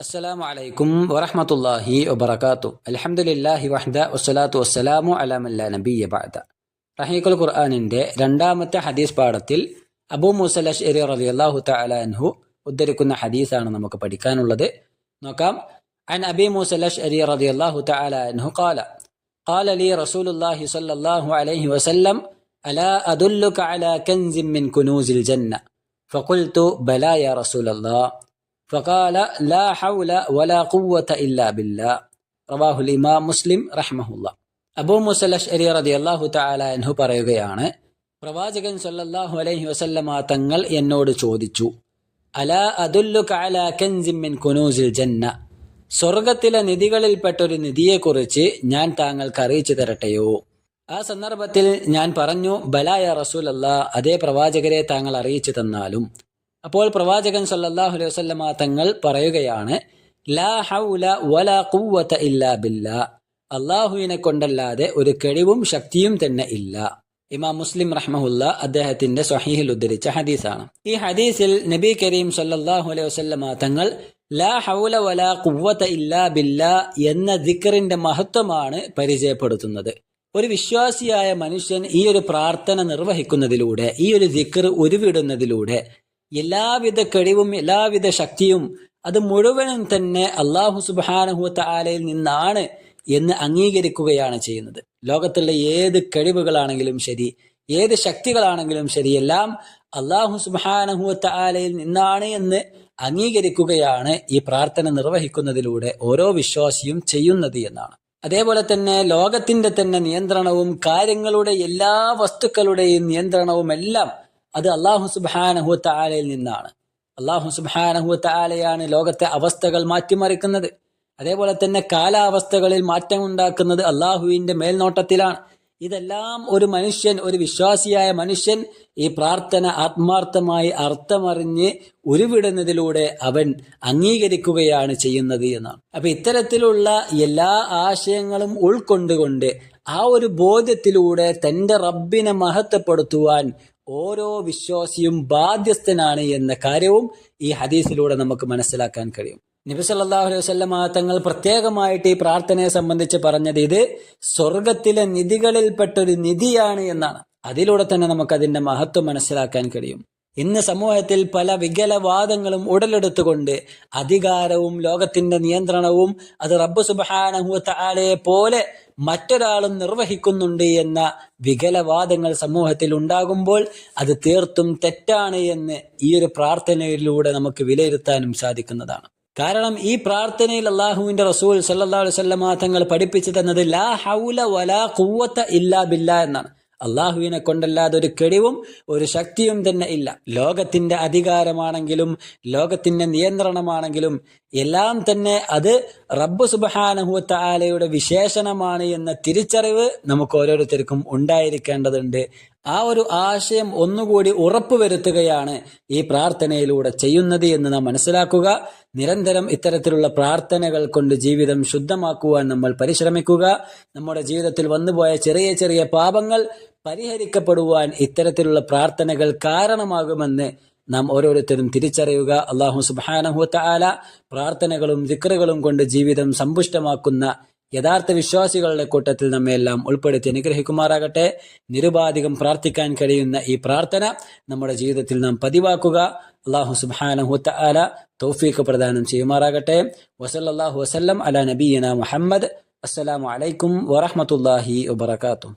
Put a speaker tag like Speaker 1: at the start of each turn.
Speaker 1: السلام عليكم ورحمة الله وبركاته الحمد لله وحده والصلاة والسلام على من لا نبي بعد റഹീഖുൽ ഖുർആാനിന്റെ രണ്ടാമത്തെ ഹദീസ് പാഠത്തിൽ അബൂ മുസൽ അഷ്അരി റളിയല്ലാഹു തആല അൻഹു ഉദ്ധരിക്കുന്ന ഹദീസാണ് നമുക്ക് പഠിക്കാനുള്ളത് നോക്കാം عن أبي موسى الأشعري رضي الله تعالى عنه قال قال لي رسول الله صلى الله عليه وسلم ألا أدلك على كنز من كنوز الجنة فقلت بلى يا رسول الله فقال لا حول ولا قوة إلا بالله റവാഹു ഇമാം മുസ്ലിം റഹ്മഹുല്ല അബൂ മുസൽ അഷ്അരി റളിയല്ലാഹു തആല അൻഹു പറയുകയാണ് പ്രവാചകൻ സല്ലല്ലാഹു അലൈഹി വസല്ലമ തങ്ങൾ എന്നോട് ചോദിച്ചു അലാ അദുല്ലുക അലാ കൻസിൻ മിൻ കുനൂസിൽ ജന്ന സ്വർഗത്തിലെ നിധികളിൽപ്പെട്ട ഒരു നിധിയെക്കുറിച്ച് ഞാൻ താങ്കൾക്ക് അറിയിച്ചു തരട്ടെയോ ആ സന്ദർഭത്തിൽ ഞാൻ പറഞ്ഞു ബലായ റസൂൽ അല്ലാ അതേ പ്രവാചകരെ താങ്കൾ അറിയിച്ചു തന്നാലും അപ്പോൾ പ്രവാചകൻ സല്ലല്ലാഹു അലൈഹി വസല്ലമ തങ്ങൾ പറയുകയാണ് ലാ ഹൗല ഇല്ലാ അള്ളാഹുവിനെ കൊണ്ടല്ലാതെ ഒരു കഴിവും ശക്തിയും തന്നെ ഇല്ല. ഇമാം മുസ്ലിം റഹ്മുല്ല അദ്ദേഹത്തിന്റെ സ്വഹീഹിൽ ഉദ്ധരിച്ച ഹദീസാണ്. ഈ ഹദീസിൽ നബി കരീം സല്ലല്ലാഹു അലൈഹി വസല്ലമ തങ്ങൾ ലാ ഹൗല വലാ ഖുവത ഇല്ലാ ബില്ലാ എന്ന ദിക്കറിന്റെ മഹത്വമാണ് പരിചയപ്പെടുത്തുന്നത്. ഒരു വിശ്വാസിയായ മനുഷ്യൻ ഈ ഒരു പ്രാർത്ഥന നിർവഹിക്കുന്നതിലൂടെ ഈ ഒരു ദിക്കർ ഉരുവിടുന്നതിലൂടെ എല്ലാവിധ കഴിവും എല്ലാവിധ ശക്തിയും അത് മുഴുവനും തന്നെ അള്ളാഹു സുബാനഹുത്ത ആലയിൽ നിന്നാണ് എന്ന് അംഗീകരിക്കുകയാണ് ചെയ്യുന്നത്. ലോകത്തുള്ള ഏത് കഴിവുകളാണെങ്കിലും ശരി ഏത് ശക്തികളാണെങ്കിലും ശരി എല്ലാം അള്ളാഹു സുബാനഹുത്ത ആലയിൽ നിന്നാണ് എന്ന് അംഗീകരിക്കുകയാണ് ഈ പ്രാർത്ഥന നിർവഹിക്കുന്നതിലൂടെ ഓരോ വിശ്വാസിയും ചെയ്യുന്നത് എന്നാണ്. അതേപോലെ തന്നെ ലോകത്തിന്റെ തന്നെ നിയന്ത്രണവും കാര്യങ്ങളുടെ എല്ലാ വസ്തുക്കളുടെയും നിയന്ത്രണവും എല്ലാം അത് അള്ളാഹു സുബാനഹുത്ത ആലയിൽ നിന്നാണ്. അള്ളാഹു സുബാനഹുത്ത ആലയാണ് ലോകത്തെ അവസ്ഥകൾ മാറ്റിമറിക്കുന്നത്. അതേപോലെ തന്നെ കാലാവസ്ഥകളിൽ മാറ്റം ഉണ്ടാക്കുന്നത് അള്ളാഹുവിന്റെ മേൽനോട്ടത്തിലാണ്. ഇതെല്ലാം ഒരു മനുഷ്യൻ ഒരു വിശ്വാസിയായ മനുഷ്യൻ ഈ പ്രാർത്ഥന ആത്മാർത്ഥമായി അർത്ഥമറിഞ്ഞ് ഉരുവിടുന്നതിലൂടെ അവൻ അംഗീകരിക്കുകയാണ് ചെയ്യുന്നത് എന്നാണ്. അപ്പൊ ഇത്തരത്തിലുള്ള എല്ലാ ആശയങ്ങളും ഉൾക്കൊണ്ടുകൊണ്ട് ആ ഒരു ബോധ്യത്തിലൂടെ തന്റെ റബ്ബിനെ മഹത്വപ്പെടുത്തുവാൻ ഓരോ വിശ്വാസിയും ബാധ്യസ്ഥനാണ് എന്ന കാര്യവും ഈ ഹദീസിലൂടെ നമുക്ക് മനസ്സിലാക്കാൻ കഴിയും. നബി സല്ലല്ലാഹു അലൈഹി വസല്ലമ തങ്ങൾ പ്രത്യേകമായിട്ട് ഈ പ്രാർത്ഥനയെ സംബന്ധിച്ച് പറഞ്ഞത് ഇത് സ്വർഗത്തിലെ നിധികളിൽപ്പെട്ടൊരു നിധിയാണ് എന്നാണ്. അതിലൂടെ തന്നെ നമുക്ക് അതിന്റെ മഹത്വം മനസ്സിലാക്കാൻ കഴിയും. ഇന്ന് സമൂഹത്തിൽ പല വികലവാദങ്ങളും ഉടലെടുത്തുകൊണ്ട് അധികാരവും ലോകത്തിന്റെ നിയന്ത്രണവും അത് റബ്ബ് സുബാനെ പോലെ മറ്റൊരാളും നിർവഹിക്കുന്നുണ്ട് എന്ന വികലവാദങ്ങൾ സമൂഹത്തിൽ ഉണ്ടാകുമ്പോൾ അത് തീർത്തും തെറ്റാണ് എന്ന് ഈ ഒരു പ്രാർത്ഥനയിലൂടെ നമുക്ക് വിലയിരുത്താനും സാധിക്കുന്നതാണ്. കാരണം ഈ പ്രാർത്ഥനയിൽ അള്ളാഹുവിന്റെ റസൂൽ സല്ലാ വല്ലമ തങ്ങൾ പഠിപ്പിച്ചു തന്നത് ലാ ഹൗല വലാ കുവത്ത ഇല്ലാ ബില്ല എന്നാണ്. അള്ളാഹുവിനെ കൊണ്ടല്ലാതെ ഒരു കെടിവും ഒരു ശക്തിയും തന്നെ ഇല്ല. ലോകത്തിന്റെ അധികാരമാണെങ്കിലും ലോകത്തിന്റെ നിയന്ത്രണമാണെങ്കിലും എല്ലാം തന്നെ അത് റബ്ബ് സുബാനഹുത്ത ആലയുടെ വിശേഷണമാണ് എന്ന തിരിച്ചറിവ് നമുക്ക് ഓരോരുത്തർക്കും ഉണ്ടായിരിക്കേണ്ടതുണ്ട്. ആ ഒരു ആശയം ഒന്നുകൂടി ഉറപ്പുവരുത്തുകയാണ് ഈ പ്രാർത്ഥനയിലൂടെ ചെയ്യുന്നത് എന്ന് നാം മനസ്സിലാക്കുക. നിരന്തരം ഇത്തരത്തിലുള്ള പ്രാർത്ഥനകൾ കൊണ്ട് ജീവിതം ശുദ്ധമാക്കുവാൻ നമ്മൾ പരിശ്രമിക്കുക. നമ്മുടെ ജീവിതത്തിൽ വന്നുപോയ ചെറിയ ചെറിയ പാപങ്ങൾ പരിഹരിക്കപ്പെടുവാൻ ഇത്തരത്തിലുള്ള പ്രാർത്ഥനകൾ കാരണമാകുമെന്ന് നാം ഓരോരുത്തരും തിരിച്ചറിയുക. അള്ളാഹു സുബാനഹുത്ത ആല പ്രാർത്ഥനകളും ദിക്റുകളും കൊണ്ട് ജീവിതം സമ്പുഷ്ടമാക്കുന്ന യഥാർത്ഥ വിശ്വാസികളുടെ കൂട്ടത്തിൽ നമ്മയെല്ലാം ഉൾപ്പെടുത്തി അനുഗ്രഹിക്കുമാറാകട്ടെ. നിരുപാധികം പ്രാർത്ഥിക്കാൻ കഴിയുന്ന ഈ പ്രാർത്ഥന നമ്മുടെ ജീവിതത്തിൽ നാം പതിവാക്കുക. അള്ളാഹു സുബാനഹുത്ത ആല തൗഫീഖ് പ്രദാനം ചെയ്യുമാറാകട്ടെ. വസല്ലാഹു വസല്ലം അല നബീന മുഹമ്മദ്. അസ്സലാമു അലൈക്കും വറഹമത്തല്ലാഹി വബർക്കാത്തു